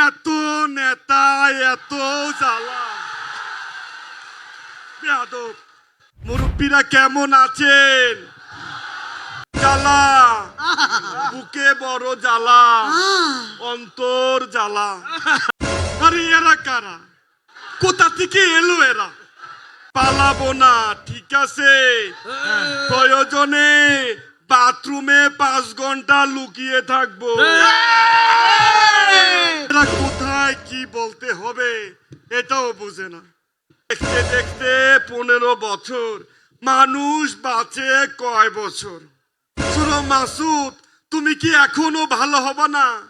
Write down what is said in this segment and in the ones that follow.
এত নেতা এত জ্বালা বেয়াদব মুরব্বীরা কেমন আছেন জ্বালা বুকে বড় জ্বালা অন্তর জ্বালা আরে এরা কারা কোথা থেকে এলো এরা পালাবো না ঠিক আছে প্রয়োজনে বাথরুমে পাঁচ ঘণ্টা লুকিয়ে থাকব কি বলতে হবে এটাও বুঝে না। দেখতে দেখতে পনেরো বছর, মানুষ বাঁচে কয় বছর? শুনো মাসুদ, তুমি কি এখনও ভালো হবে না?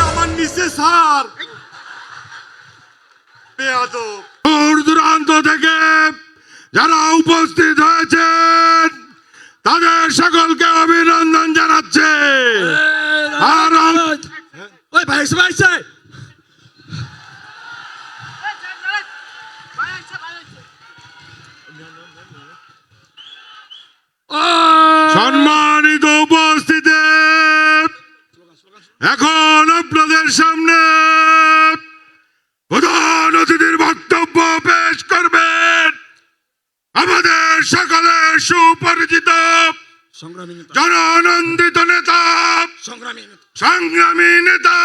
আমার নিচে দূর দূরান্ত থেকে যারা উপস্থিত হয়েছেন, তাদের সকলকে অভিনন্দন জানাচ্ছে আর আম- ওই ভাই এসে, ভাই এসে। ও, সম্মানিত উপস্থিতি। এখন আপনাদের সামনে প্রধান অতিথির বক্তব্য পেশ করবেন আমাদের সকলের সুপরিচিত জনানন্দিত নেতা। সংগ্রামী নেতা।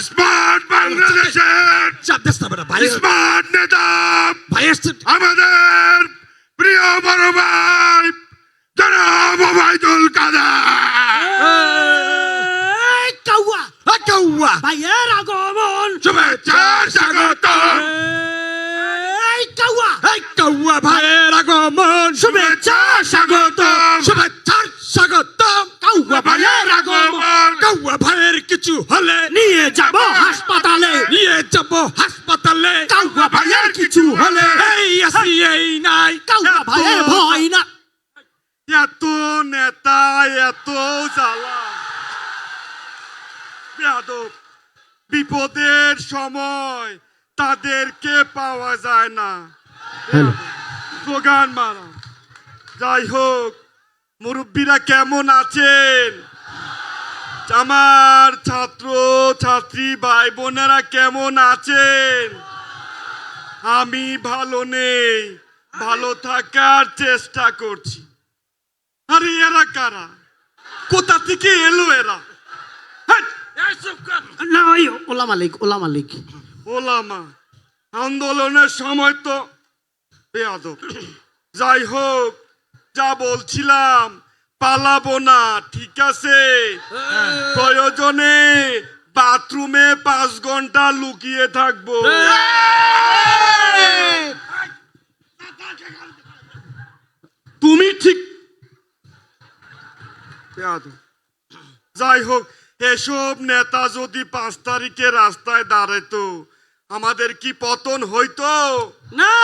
স্মার্ট বাংলাদেশের স্মার্ট নেতা। আমাদের প্রিয় বড় ভাই জনাব ওবায়দুল কাদের এই কাউয়া আ, কাউয়া ভাইয়ের আগমন শুভেচ্ছা স্বাগত এই কাউয়া এই কাউয়া ভাইয়ের আগমন শুভেচ্ছা স্বাগত শুভেচ্ছা স্বাগত কাউয়া ভাইয়ের আগমন কাউয়া ভাইয়ের কিছু হলে নিয়ে যাব হাসপাতালে নিয়ে যাব হাসপাতালে কাউয়া ভাইয়ের কিছু হলে এই আসি এই নাই কাউয়া ভাইয়ের ভয় না এত নেতা এত জ্বালা বেয়াদব বিপদের সময় তাদেরকে পাওয়া যায় না। স্লোগান মারা। যাই হোক মুরব্বীরা কেমন আছেন? আমার ছাত্র ছাত্রী ভাই বোনেরা কেমন আছেন? আমি ভালো নেই ভালো থাকার চেষ্টা করছি। আরে এরা কারা? কোথা থেকে এলো এরা? ওলা মালিক ওলা মালিক ওলামা আন্দোলনের সময় তো যাই হোক, যা বলছিলাম, পালাবো না, ঠিক আছে? প্রয়োজনে বাথরুমে পাঁচ ঘণ্টা লুকিয়ে থাকব। তুমি ঠিক। যাই হোক এসব নেতা যদি পাঁচ তারিখে রাস্তায় দাঁড়াইতো আমাদের কি পতন হইতো? না!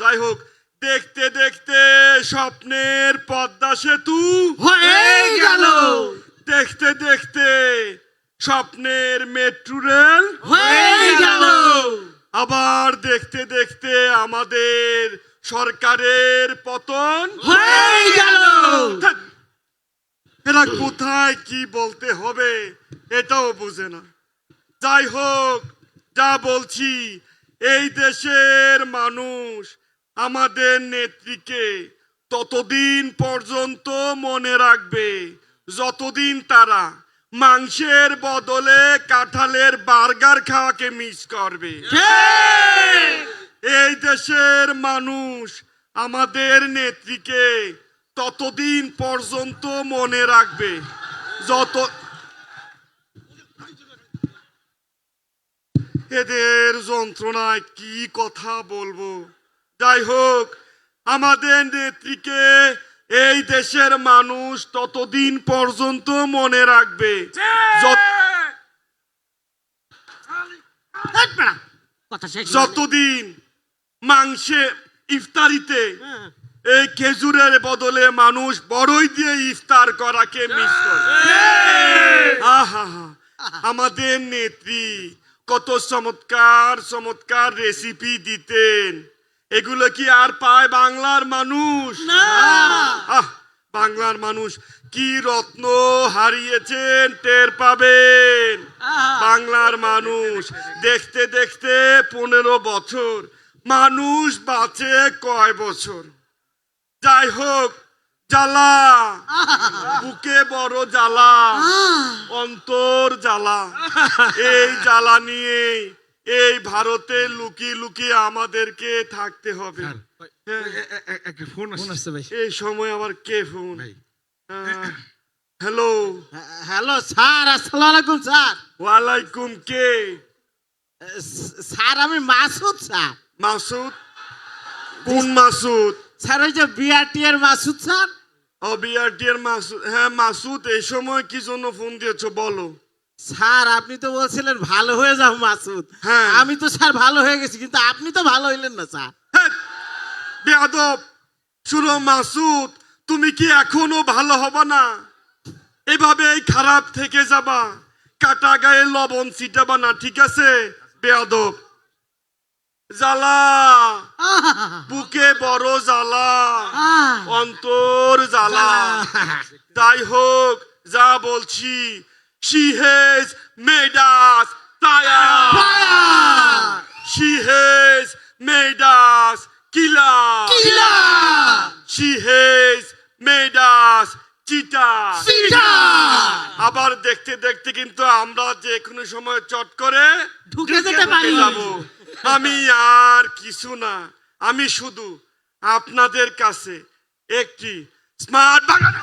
যাই হোক দেখতে দেখতে স্বপ্নের পদ্মা সেতু হয়ে গেল। দেখতে দেখতে স্বপ্নের মেট্রো রেল হয়ে গেল। আবার দেখতে দেখতে আমাদের সরকারের পতন হয়ে কোথায় কি বলতে হবে এটাও বুঝে না। যাই হোক যা বলছি এই দেশের মানুষ আমাদের নেত্রীকে ততদিন পর্যন্ত মনে রাখবে যতদিন তারা মাংসের বদলে কাঁঠালের বার্গার খাওয়াকে মিস করবে। এই দেশের মানুষ আমাদের নেত্রীকে ততদিন পর্যন্ত মনে রাখবে যত এদের যন্ত্রণায় কি কথা বলব যাই হোক আমাদের নেত্রীকে এই দেশের মানুষ ততদিন পর্যন্ত মনে রাখবে। যতদিন মাংসে ইফতারিতে হ্যাঁ। এই খেজুরের বদলে মানুষ বড়ই দিয়ে ইফতার করাকে মিস করে। আহা আমাদের নেত্রী কত চমৎকার চমৎকার রেসিপি দিতেন। এগুলো কি আর পায় বাংলার মানুষ? আহ বাংলার মানুষ কি রত্ন হারিয়েছেন টের পাবেন। বাংলার মানুষ দেখতে দেখতে পনেরো বছর মানুষ বাঁচে কয় বছর? যাই হোক জ্বালা। বুকে বড় জ্বালা। অন্তর জ্বালা। এই জ্বালা নিয়ে এই ভারতে লুকিয়ে লুকিয়ে আমাদেরকে থাকতে হবে। হ্যাঁ, ফোন ফোন আসছে। ভাই। এই সময় আবার কে ফোন? হ্যালো। হ্যালো স্যার আসসালামু আলাইকুম স্যার। ওয়ালাইকুম কে? স্যার আমি মাসুদ স্যার। মাসুদ? কোন মাসুদ? স্যার ওই যে বিআরটি এর মাসুদ স্যার? অবিআরটি এর মাসুদ হ্যাঁ মাসুদ এই সময় কি জন্য ফোন দিয়েছ বলো। স্যার আপনি তো বলছিলেন ভালো হয়ে যাও মাসুদ। হ্যাঁ। আমি তো স্যার ভালো হয়ে গেছি কিন্তু আপনি তো ভালো হইলেন না স্যার। বেয়াদব শুনো মাসুদ তুমি কি এখনও ভালো হবে না? এভাবে এই খারাপ থেকে যাবা কাটা গায়ে লবণ ছিটাবা না ঠিক আছে? বেয়াদব। জ্বালা বুকে বড় জ্বালা অন্তর জ্বালা তাই হোক যা বলছি she has made us tired she has made us killer she has made us cheater আবার দেখতে দেখতে কিন্তু আমরা যে কোনো সময় চট করে ঢুকে যেতে পারি। যাব। আমি আর কিছু না আমি শুধু আপনাদের কাছে একটি স্মার্ট বাগান।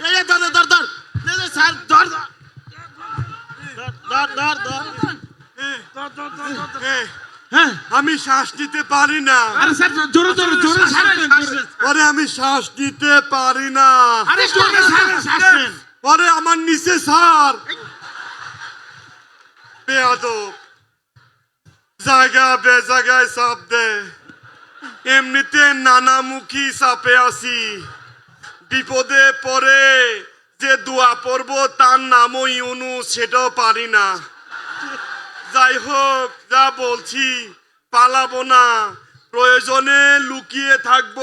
ধর ধর ধর ধর স্যার ধর। ধর ধর ধর ধর। হ্যাঁ, আমি শ্বাস নিতে পারি না। আরে স্যার জোরে জোরে জোরে শ্বাস নেন, জোরে। আরে আমি শ্বাস নিতে পারি না। আরে জোরে শ্বাস নেন। আরে আমার নিচে সার বেয়াদব। জায়গা বে জায়গায় সাপ দে। এমনিতে নানামুখী সাপে আসি বিপদে পড়ে যে দোয়া পড়ব তার নামও ইউনু সেটাও পারি না। যাই হোক যা বলছি পালাবো না। প্রয়োজনে লুকিয়ে থাকব।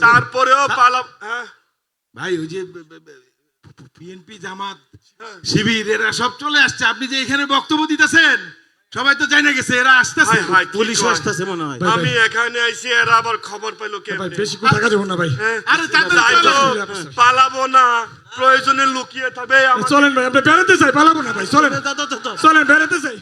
তারপরেও পালাব হ্যাঁ? ভাই ওই যে বিএনপি জামাত শিবির এরা সব চলে আসছে। আপনি যে এখানে বক্তব্য দিতেছেন সবাই তো জানে গেছে এরা আসতেছে। পুলিশ আসতেছে মনে হয়। আমি এখানে আইছি এরা আবার খবর পাইলো কে ভাই বেশি কথা কাজে না ভাই? আরে। পালাবো না। প্রয়োজনে লুকিয়ে থাকবে। আমার- চলেন ভাই আমরা বেড়াতে চাই পালাবো না ভাই চলেন। চলেন বেড়াতে চাই